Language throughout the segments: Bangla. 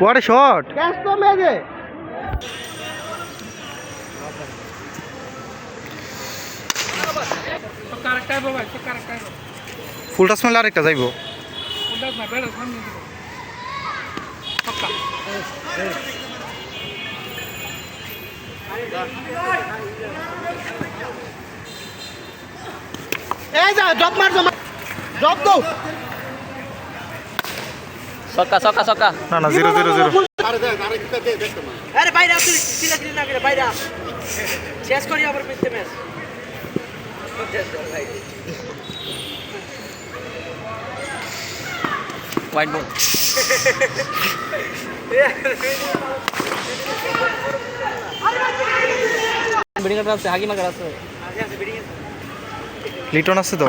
What a shot! Full touch মারলে আরেকটা যাইব এই যা ড্রপ মার জমা ড্রপ দাও সক্কা সক্কা সক্কা না না জিরো জিরো জিরো আরে বাইরে আসলে সিলা সিলা না করে বাইরে আস। শেষ করি আবার পিছতে ম্যাচ হোয়াইট বল বিডিং আছে হাগি মাকার আছে। লিটন আছে তো?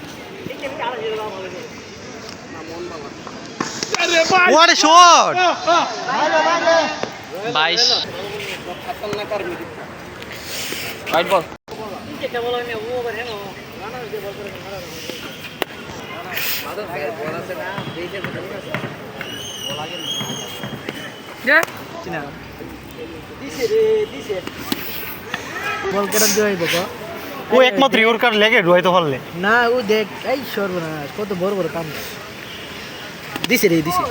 What a shot! বাইশ। হোয়াইট বল বল কেটে দিয়ে বাবা। ও একমাত্র ইউর কার লেগে রুয়াইতে পারলে। না ও দেখ এই সর্বনাশ কত বড় বড় কাম। দিছে রে দিছে।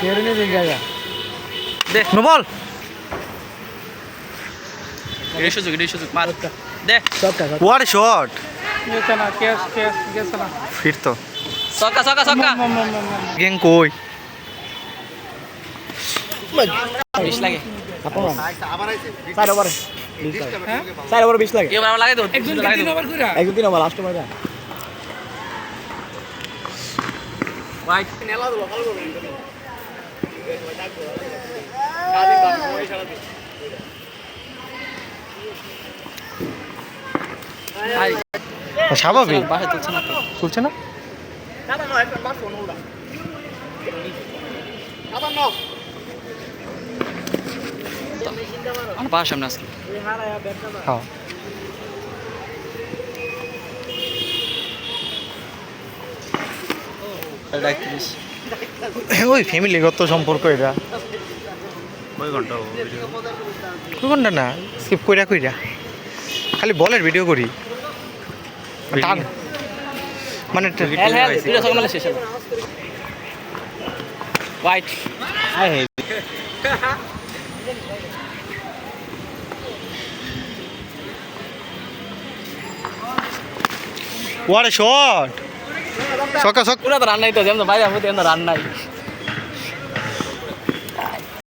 কেড়ে নিয়ে জায়গা দে নো বল। এটাই সুযোগ এটাই সুযোগ মার। দে সব টাকা What a shot! ফির তো। সক্কা সক্কা সক্কা গেং কই? বিশ লাগে। চার ওভার চার ওভার বিশ লাগে। একজন লাস্ট ওভার হোয়াইট স্বাভাবিক। বাসায় তুলছে না তো। চলছে না? আমার বাসার সামনে আসলে হ্যাঁ ওই ফ্যামিলিগত সম্পর্ক এটা। কয় ঘণ্টা না স্কিপ কইরা কইরা। খালি বলের ভিডিও করি। মানে হেল হেল দুটো সকাল মেলে শেষ হলো হোয়াইট ওয়ারে শট সকা সক পুরো তো রান্নাই তো যেমন বাইরে আমি তো রান্নাই।